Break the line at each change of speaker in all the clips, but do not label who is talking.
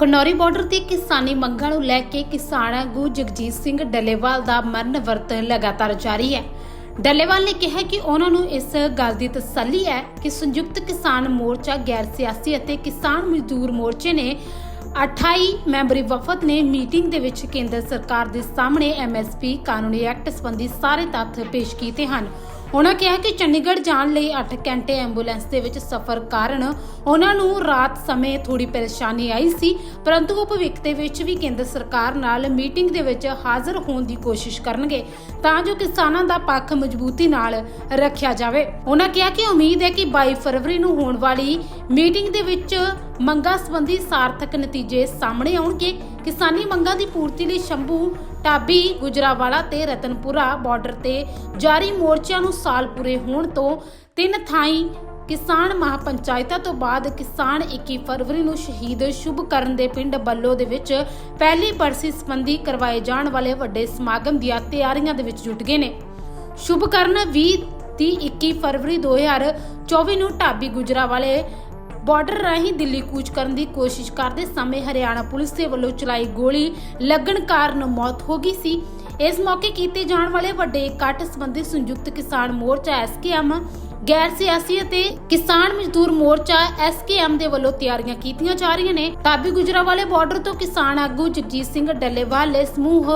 Khanauri border ਤੇ ਕਿਸਾਨੀ ਮੰਗਾਂ ਨੂੰ ਲੈ ਕੇ ਕਿਸਾਨ ਆਗੂ ਜਗਜੀਤ ਸਿੰਘ ਡੱਲੇਵਾਲ ਦਾ ਮਰਨ ਵਰਤ ਲਗਾਤਾਰ ਜਾਰੀ ਹੈ। ਡੱਲੇਵਾਲ ਨੇ ਕਿਹਾ ਕਿ ਉਹਨਾਂ ਨੂੰ ਇਸ ਗੱਲ ਦੀ ਤਸੱਲੀ ਹੈ ਕਿ ਸੰਯੁਕਤ ਕਿਸਾਨ ਮੋਰਚਾ ਗੈਰ ਸਿਆਸੀ ਅਤੇ ਕਿਸਾਨ ਮਜ਼ਦੂਰ ਮੋਰਚੇ ਨੇ 28 ਮੈਂਬਰੀ ਵਫਦ ਨੇ ਮੀਟਿੰਗ ਦੇ ਵਿੱਚ ਕੇਂਦਰ ਸਰਕਾਰ ਦੇ ਸਾਹਮਣੇ ਐਮਐਸਪੀ ਕਾਨੂੰਨੀ ਐਕਟ ਸੰਬੰਧੀ ਸਾਰੇ ਤੱਥ ਪੇਸ਼ ਕੀਤੇ ਹਨ। ਉਹਨਾਂ ਕਿਹਾ ਕਿ ਚੰਡੀਗੜ੍ਹ ਜਾਣ ਲਈ 8 ਘੰਟੇ ਐਂਬੂਲੈਂਸ ਦੇ ਵਿੱਚ ਸਫ਼ਰ ਕਾਰਨ ਉਹਨਾਂ ਨੂੰ ਰਾਤ ਸਮੇਂ ਥੋੜੀ ਪਰੇਸ਼ਾਨੀ ਆਈ ਸੀ, ਪਰੰਤੂ ਉਹ ਭਵਿੱਖ ਦੇ ਵਿੱਚ ਵੀ ਕੇਂਦਰ ਸਰਕਾਰ ਨਾਲ ਮੀਟਿੰਗ ਦੇ ਵਿੱਚ ਹਾਜ਼ਰ ਹੋਣ ਦੀ ਕੋਸ਼ਿਸ਼ ਕਰਨਗੇ, ਤਾਂ ਜੋ ਕਿਸਾਨਾਂ ਦਾ ਪੱਖ ਮਜ਼ਬੂਤੀ ਨਾਲ ਰੱਖਿਆ ਜਾਵੇ। ਉਹਨਾਂ ਕਿਹਾ ਕਿ ਉਮੀਦ ਹੈ ਕਿ 22 ਫਰਵਰੀ ਨੂੰ ਹੋਣ ਵਾਲੀ ਮੀਟਿੰਗ ਦੇ ਵਿੱਚ ਮੰਗਾਂ ਸੰਬੰਧੀ ਸਾਰਥਕ ਨਤੀਜੇ ਸਾਹਮਣੇ ਆਉਣਗੇ। ਕਿਸਾਨੀ ਮੰਗਾਂ ਦੀ ਪੂਰਤੀ ਲਈ ਸ਼ੰਭੂ ਟਾਬੀ ਗੁਜਰਾਵਾਲਾ ਤੇ ਰਤਨਪੁਰਾ ਬਾਰਡਰ ਤੇ ਜਾਰੀ ਮੋਰਚਿਆਂ ਨੂੰ ਸਾਲ ਪੂਰੇ ਹੋਣ ਤੋਂ ਤਿੰਨ ਥਾਈਂ ਕਿਸਾਨ ਮਹਾਪੰਚਾਇਤਾਂ ਤੋਂ ਬਾਅਦ ਕਿਸਾਨ 21 ਫਰਵਰੀ ਨੂੰ ਸ਼ਹੀਦ ਸ਼ੁਭਕਰਨ ਦੇ ਪਿੰਡ ਬੱਲੋ ਦੇ ਵਿੱਚ ਪਹਿਲੀ ਬਰਸੀ ਸੰਬੰਧੀ ਕਰਵਾਏ ਜਾਣ ਵਾਲੇ ਵੱਡੇ ਸਮਾਗਮ ਦੀਆਂ ਤਿਆਰੀਆਂ ਦੇ ਵਿੱਚ ਜੁਟ ਗਏ ਨੇ। ਸ਼ੁਭ ਕਰਨ 20 ਦੀ 21 ਫਰਵਰੀ 2024 ਨੂੰ ਢਾਬੀ ਗੁਜਰਾਵਾਲੇ ਬਾਰਡਰ ਰਾਹੀਂ ਦਿੱਲੀ ਕੂਚ ਕਰਨ ਦੀ ਕੋਸ਼ਿਸ਼ ਕਰਦੇ ਸਮੇਂ ਹਰਿਆਣਾ ਪੁਲਿਸ ਦੇ ਵੱਲੋਂ ਚਲਾਈ ਗੋਲੀ ਲੱਗਣ ਕਾਰਨ ਮੌਤ ਹੋ ਗਈ ਸੀ। ਇਸ ਮੌਕੇ ਕੀਤੇ ਜਾਣ ਵਾਲੇ ਵੱਡੇ ਇਕੱਠ ਸੰਬੰਧੀ ਸੰਯੁਕਤ ਕਿਸਾਨ ਮੋਰਚਾ ਐਸਕੇਐਮ ਗੈਰ ਸਿਆਸੀ ਅਤੇ ਕਿਸਾਨ ਮਜ਼ਦੂਰ ਮੋਰਚਾ ਐਸਕੇਐਮ ਦੇ ਵੱਲੋਂ ਤਿਆਰੀਆਂ ਕੀਤੀਆਂ ਜਾ ਰਹੀਆਂ ਨੇ। ਤਾਬੀ ਗੁਜਰਾਵਾਲੇ ਬਾਰਡਰ ਤੋਂ ਕਿਸਾਨ ਆਗੂ ਜਗਜੀਤ ਸਿੰਘ ਡੱਲੇਵਾਲ ਨੇ ਸਮੂਹ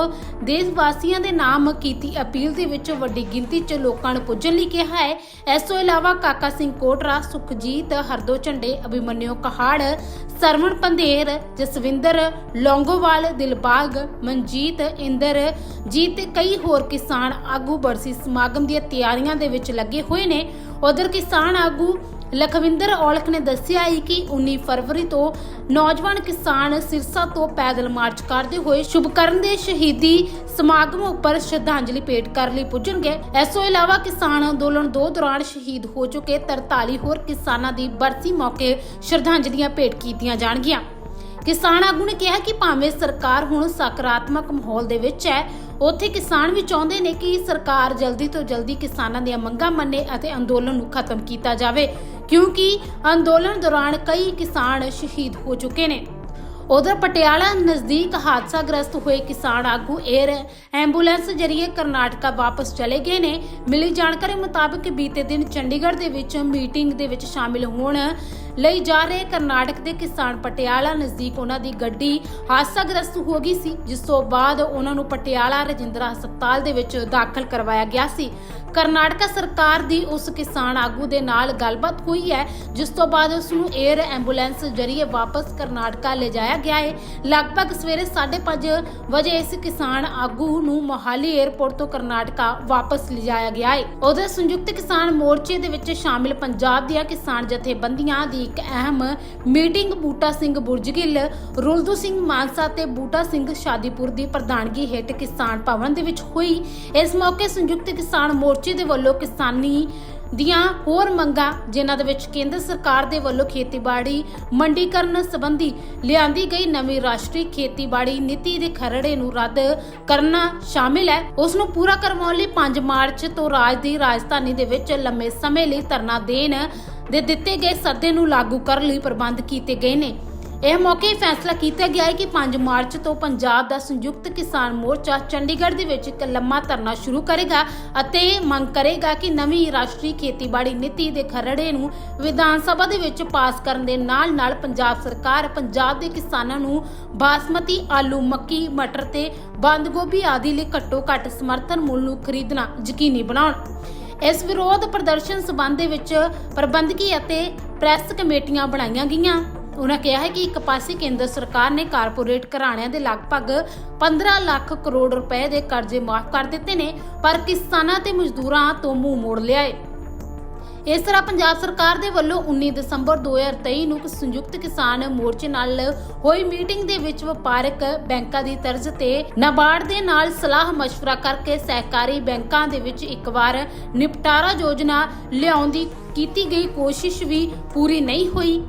ਦੇਸ਼ ਵਾਸੀਆਂ ਦੇ ਨਾਮ ਕੀਤੀ ਅਪੀਲ ਦੇ ਵਿੱਚ ਵੱਡੀ ਗਿਣਤੀ 'ਚ ਲੋਕਾਂ ਨੂੰ ਪੁੱਜਣ ਲਈ ਕਿਹਾ ਹੈ। ਇਸ ਤੋਂ ਇਲਾਵਾ ਕਾਕਾ ਸਿੰਘ ਕੋਟਰਾ, ਸੁਖਜੀਤ ਹਰਦੋ ਝੰਡੇ ਅਭਿਮਨਿਓ ਕਹਾੜ, ਸਰਵਣ ਪੰਧੇਰ, ਜਸਵਿੰਦਰ ਲੌਂਗੋਵਾਲ, ਦਿਲਬਾਗ, ਮਨਜੀਤ ਇੰਦਰ ਜੀਤ ਤੇ ਕਈ ਹੋਰ ਕਿਸਾਨ ਆਗੂ ਬਰਸੀ ਸਮਾਗਮ ਦੀਆਂ ਤਿਆਰੀਆਂ ਦੇ ਵਿੱਚ ਲੱਗੇ ਹੋਏ ਨੇ। ਉਧਰ ਕਿਸਾਨ ਆਗੂ ਲਖਵਿੰਦਰ ਔਲਖ ਨੇ ਦੱਸਿਆ ਹੈ ਕਿ 19 ਫਰਵਰੀ ਤੋਂ ਨੌਜਵਾਨ ਕਿਸਾਨ ਸਿਰਸਾ ਤੋਂ ਪੈਦਲ ਮਾਰਚ ਕਰਦੇ ਹੋਏ ਸ਼ੁਭਕਰਨ ਦੇ ਸ਼ਹੀਦੀ ਸਮਾਗਮ ਉੱਪਰ ਸ਼ਰਧਾਂਜਲੀ ਭੇਟ ਕਰਨ ਲਈ ਪੁੱਜਣਗੇ। ਇਸ ਤੋਂ ਇਲਾਵਾ ਕਿਸਾਨ ਅੰਦੋਲਨ ਦੋ ਦੌਰਾਨ ਸ਼ਹੀਦ ਹੋ ਚੁੱਕੇ 43 ਹੋਰ ਕਿਸਾਨਾਂ ਦੀ ਬਰਸੀ ਮੌਕੇ ਸ਼ਰਧਾਂਜਲੀਆਂ ਭੇਟ ਕੀਤੀਆਂ ਜਾਣਗੀਆਂ। ਕਿਸਾਨ ਆਗੂ ਨੇ ਕਿਹਾ ਕਿ ਭਾਵੇਂ ਸਰਕਾਰ ਹੁਣ ਸਕਾਰਾਤਮਕ ਮਾਹੌਲ ਦੇ ਵਿੱਚ ਹੈ, ਉੱਥੇ ਕਿਸਾਨ ਵੀ ਚਾਹੁੰਦੇ ਨੇ ਕਿ ਸਰਕਾਰ ਜਲਦੀ ਤੋਂ ਜਲਦੀ ਕਿਸਾਨਾਂ ਦੀਆਂ ਮੰਗਾਂ ਮੰਨੇ ਅਤੇ ਅੰਦੋਲਨ ਨੂੰ ਖਤਮ ਕੀਤਾ ਜਾਵੇ, ਕਿਉਂਕਿ ਅੰਦੋਲਨ ਦੌਰਾਨ ਕਈ ਕਿਸਾਨ ਸ਼ਹੀਦ ਹੋ ਚੁੱਕੇ ਨੇ। ਉਧਰ ਪਟਿਆਲਾ ਨਜ਼ਦੀਕ ਹਾਦਸਾਗ੍ਰਸਤ ਹੋਏ ਕਿਸਾਨ ਆਗੂ 에ਅਰ ਐਂਬੂਲੈਂਸ ਜਰੀਏ ਕਰਨਾਟਕਾ ਵਾਪਸ ਚਲੇ ਗਏ ਨੇ। ਮਿਲੀ ਜਾਣਕਾਰੀ ਮੁਤਾਬਕ ਬੀਤੇ ਦਿਨ ਚੰਡੀਗੜ੍ਹ ਦੇ ਵਿੱਚ ਮੀਟਿੰਗ ਦੇ ਵਿੱਚ ਸ਼ਾਮਿਲ ਹੋਣ ਲਈ ਜਾ ਰਹੇ ਕਰਨਾਟਕ ਦੇ ਕਿਸਾਨ ਪਟਿਆਲਾ ਨਜ਼ਦੀਕ ਉਹਨਾਂ ਦੀ ਗੱਡੀ ਹਾਦਸਾਗ੍ਰਸਤ ਹੋ ਗਈ ਸੀ, ਜਿਸ ਤੋਂ ਬਾਅਦ ਉਹਨਾਂ ਨੂੰ ਪਟਿਆਲਾ ਰਜਿੰਦਰਾ ਹਸਪਤਾਲ ਦੇ ਵਿੱਚ ਦਾਖਲ ਕਰਵਾਇਆ ਗਿਆ ਸੀ। ਕਰਨਾਟਕਾ ਸਰਕਾਰ ਦੀ ਉਸ ਕਿਸਾਨ ਆਗੂ ਦੇ ਨਾਲ ਗੱਲਬਾਤ ਹੋਈ ਹੈ, ਜਿਸ ਤੋਂ ਬਾਅਦ ਉਸ ਨੂੰ 에ਅਰ ਐਂਬੂਲੈਂਸ ਜਰੀਏ ਵਾਪਸ ਕਰਨਾਟਕਾ ਲਿਜਾਇਆ ਗਿਆ ਹੈ ਲਗਭਗ ਸਵੇਰੇ 5:30 ਵਜੇ ਇਸ ਕਿਸਾਨ ਆਗੂ ਨੂੰ ਮੋਹਾਲੀ 에ਅਰਪੋਰਟ ਤੋਂ ਕਰਨਾਟਕਾ ਵਾਪਸ ਲਿਜਾਇਆ ਗਿਆ ਹੈ ਉਧਰ ਸੰਯੁਕਤ ਕਿਸਾਨ ਮੋਰਚੇ ਦੇ ਵਿੱਚ ਸ਼ਾਮਿਲ ਪੰਜਾਬ ਦੀਆਂ ਕਿਸਾਨ ਜਥੇਬੰਦੀਆਂ ਦੀ ਇੱਕ ਅਹਿਮ ਮੀਟਿੰਗ ਬੂਟਾ ਸਿੰਘ ਬੁਰਜਗਿੱਲ, ਰੁਲਦੂ ਸਿੰਘ ਮਾਨਸਾ ਤੇ ਬੂਟਾ ਸਿੰਘ ਸ਼ਾਦੀਪੁਰ ਦੀ ਪ੍ਰਧਾਨਗੀ ਹੇਠ ਕਿਸਾਨ ਭਵਨ ਦੇ ਵਿੱਚ ਹੋਈ। ਇਸ ਮੌਕੇ ਸੰਯੁਕਤ ਕਿਸਾਨ ਮੋਰਚੇ ਦੇ ਵੱਲੋਂ ਕਿਸਾਨੀ ਦੀਆਂ ਹੋਰ ਮੰਗਾਂ, ਜਿਨ੍ਹਾਂ ਦੇ ਵਿੱਚ ਕੇਂਦਰ ਸਰਕਾਰ ਦੇ ਵੱਲੋਂ ਖੇਤੀਬਾੜੀ ਮੰਡੀਕਰਨ ਸੰਬੰਧੀ ਲਿਆਂਦੀ ਗਈ ਨਵੀਂ ਰਾਸ਼ਟਰੀ ਖੇਤੀਬਾੜੀ ਨੀਤੀ ਦੇ ਖਰੜੇ ਨੂੰ ਰੱਦ ਕਰਨਾ ਸ਼ਾਮਿਲ ਹੈ। ਉਸ ਨੂੰ ਪੂਰਾ ਕਰਵਾਉਣ ਲਈ 5 ਮਾਰਚ ਤੋਂ ਰਾਜ ਦੀ ਰਾਜਧਾਨੀ ਦੇ ਵਿੱਚ ਲੰਮੇ ਸਮੇਂ ਲਈ ਧਰਨਾ ਦੇਣ ਦੇ ਦਿੱਤੇ ਗਏ ਸੱਦੇ ਨੂੰ ਲਾਗੂ ਕਰਨ ਲਈ ਪ੍ਰਬੰਧ ਕੀਤੇ ਗਏ ਨੇ। ਇਹ ਮੌਕੇ ਫੈਸਲਾ ਕੀਤਾ ਗਿਆ ਹੈ ਕਿ 5 ਮਾਰਚ ਤੋਂ ਪੰਜਾਬ ਦਾ ਸੰਯੁਕਤ ਕਿਸਾਨ ਮੋਰਚਾ ਚੰਡੀਗੜ੍ਹ ਦੇ ਵਿੱਚ ਇੱਕ ਲੰਮਾ ਧਰਨਾ ਸ਼ੁਰੂ ਕਰੇਗਾ ਅਤੇ ਮੰਗ ਕਰੇਗਾ ਕਿ ਨਵੀਂ ਰਾਸ਼ਟਰੀ ਖੇਤੀਬਾੜੀ ਨੀਤੀ ਦੇ ਖਰੜੇ ਨੂੰ ਵਿਧਾਨ ਸਭਾ ਦੇ ਵਿੱਚ ਪਾਸ ਕਰਨ ਦੇ ਨਾਲ-ਨਾਲ ਪੰਜਾਬ ਸਰਕਾਰ, ਪੰਜਾਬ ਦੇ ਕਿਸਾਨਾਂ ਨੂੰ ਬਾਸਮਤੀ, ਆਲੂ, ਮੱਕੀ, ਮਟਰ ਤੇ ਬੰਦ ਗੋਭੀ ਆਦਿ ਲਈ ਘੱਟੋ-ਘੱਟ ਸਮਰਥਨ ਮੁੱਲ ਨੂੰ ਖਰੀਦਣਾ ਯਕੀਨੀ ਬਣਾਉਣ। ਇਸ ਵਿਰੋਧ ਪ੍ਰਦਰਸ਼ਨ ਸਬੰਧ ਦੇ ਵਿੱਚ ਪ੍ਰਬੰਧਕੀ ਅਤੇ ਪ੍ਰੈਸ ਕਮੇਟੀਆਂ ਬਣਾਈਆਂ ਗਈਆਂ। ਉਹਨਾਂ ਕਿਹਾ ਹੈ ਕਿ ਇੱਕ ਪਾਸੇ ਕੇਂਦਰ ਸਰਕਾਰ ਨੇ ਕਾਰਪੋਰੇਟ ਘਰਾਣਿਆਂ ਦੇ ਲਗਭਗ 15 ਲੱਖ ਕਰੋੜ ਰੁਪਏ ਦੇ ਕਰਜ਼ੇ ਮਾਫ ਕਰ ਦਿੱਤੇ ਨੇ ਪਰ ਕਿਸਾਨਾਂ ਤੇ ਮਜ਼ਦੂਰਾਂ ਤੋਂ ਮੂੰਹ ਮੋੜ ਲਿਆ ਹੈ ਇਸ ਤਰ੍ਹਾਂ ਪੰਜਾਬ ਸਰਕਾਰ ਦੇ ਵੱਲੋਂ 19 ਦਸੰਬਰ 2023 ਨੂੰ ਸੰਯੁਕਤ ਕਿਸਾਨ ਮੋਰਚੇ ਨਾਲ ਹੋਈ ਮੀਟਿੰਗ ਦੇ ਵਿੱਚ ਵਪਾਰਕ ਬੈਂਕਾਂ ਦੀ ਤਰਜ਼ ਤੇ ਨਾਬਾਰਡ ਦੇ ਨਾਲ ਸਲਾਹ مشورہ ਕਰਕੇ ਸਹਿਕਾਰੀ ਬੈਂਕਾਂ ਦੇ ਵਿੱਚ ਇੱਕ ਵਾਰ ਨਿਪਟਾਰਾ ਯੋਜਨਾ ਲਿਆਉਣ ਦੀ ਕੀਤੀ ਗਈ ਕੋਸ਼ਿਸ਼ ਵੀ ਪੂਰੀ ਨਹੀਂ ਹੋਈ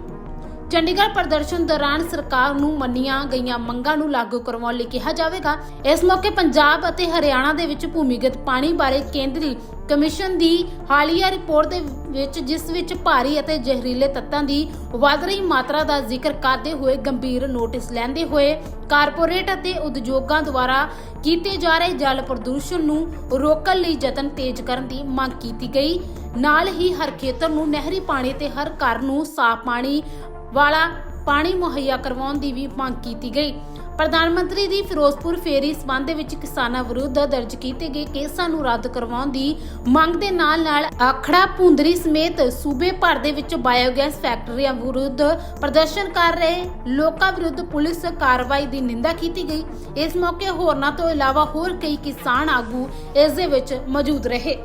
ਚੰਡੀਗੜ੍ਹ ਪ੍ਰਦਰਸ਼ਨ ਦੌਰਾਨ ਸਰਕਾਰ ਨੂੰ ਮੰਨੀਆਂ ਗਈਆਂ ਮੰਗਾਂ ਨੂੰ ਲਾਗੂ ਕਰਵਾਉਣ ਲਈ ਕਿਹਾ ਜਾਵੇਗਾ। ਇਸ ਮੌਕੇ ਪੰਜਾਬ ਅਤੇ ਹਰਿਆਣਾ ਦੇ ਵਿੱਚ ਭੂਮੀਗਤ ਪਾਣੀ ਬਾਰੇ ਕੇਂਦਰੀ ਕਮਿਸ਼ਨ ਦੀ ਹਾਲੀਆ ਰਿਪੋਰਟ ਦੇ ਵਿੱਚ ਜਿਸ ਵਿੱਚ ਭਾਰੀ ਅਤੇ ਜ਼ਹਿਰੀਲੇ ਤੱਤਾਂ ਦੀ ਵਧ ਰਹੀ ਮਾਤਰਾ ਦਾ ਜ਼ਿਕਰ ਕਰਦੇ ਹੋਏ ਗੰਭੀਰ ਨੋਟਿਸ ਲੈਂਦੇ ਹੋਏ ਕਾਰਪੋਰੇਟ ਅਤੇ ਉਦਯੋਗਾਂ ਦੁਆਰਾ ਕੀਤੇ ਜਾ ਰਹੇ ਜਲ ਪ੍ਰਦੂਸ਼ਣ ਨੂੰ ਰੋਕਣ ਲਈ ਯਤਨ ਤੇਜ਼ ਕਰਨ ਦੀ ਮੰਗ ਕੀਤੀ ਗਈ। ਨਾਲ ਹੀ ਹਰ ਖੇਤਰ ਨੂੰ ਨਹਿਰੀ ਪਾਣੀ ਤੇ ਹਰ ਘਰ ਨੂੰ ਸਾਫ਼ ਪਾਣੀ ਵਾਲਾ ਪਾਣੀ ਮੁਹੱਈਆ ਕਰਵਾਉਣ ਦੀ ਵੀ ਮੰਗ ਕੀਤੀ ਗਈ। ਪ੍ਰਧਾਨ ਮੰਤਰੀ ਦੀ ਫਿਰੋਜ਼ਪੁਰ ਫੇਰੀ ਸਬੰਧ ਵਿੱਚ ਕਿਸਾਨਾਂ ਵਿਰੁੱਧ ਦਰਜ ਕੀਤੇ ਗਏ ਕੇਸਾਂ ਨੂੰ ਰੱਦ ਕਰਵਾਉਣ ਦੀ ਮੰਗ ਦੇ ਨਾਲ ਨਾਲ ਆਖੜਾ ਭੁੰਦਰੀ ਸਮੇਤ ਸੂਬੇ ਭਰ ਦੇ ਵਿੱਚ ਬਾਇਓਗੈਸ ਫੈਕਟਰੀਆਂ ਵਿਰੁੱਧ ਪ੍ਰਦਰਸ਼ਨ ਕਰ ਰਹੇ ਲੋਕਾਂ ਵਿਰੁੱਧ ਪੁਲਿਸ ਕਾਰਵਾਈ ਦੀ ਨਿੰਦਾ ਕੀਤੀ ਗਈ। ਇਸ ਮੌਕੇ ਹੋਰਨਾਂ ਤੋਂ ਇਲਾਵਾ ਹੋਰ ਕਈ ਕਿਸਾਨ ਆਗੂ ਇਸ ਦੇ ਵਿੱਚ ਮੌਜੂਦ ਰਹੇ।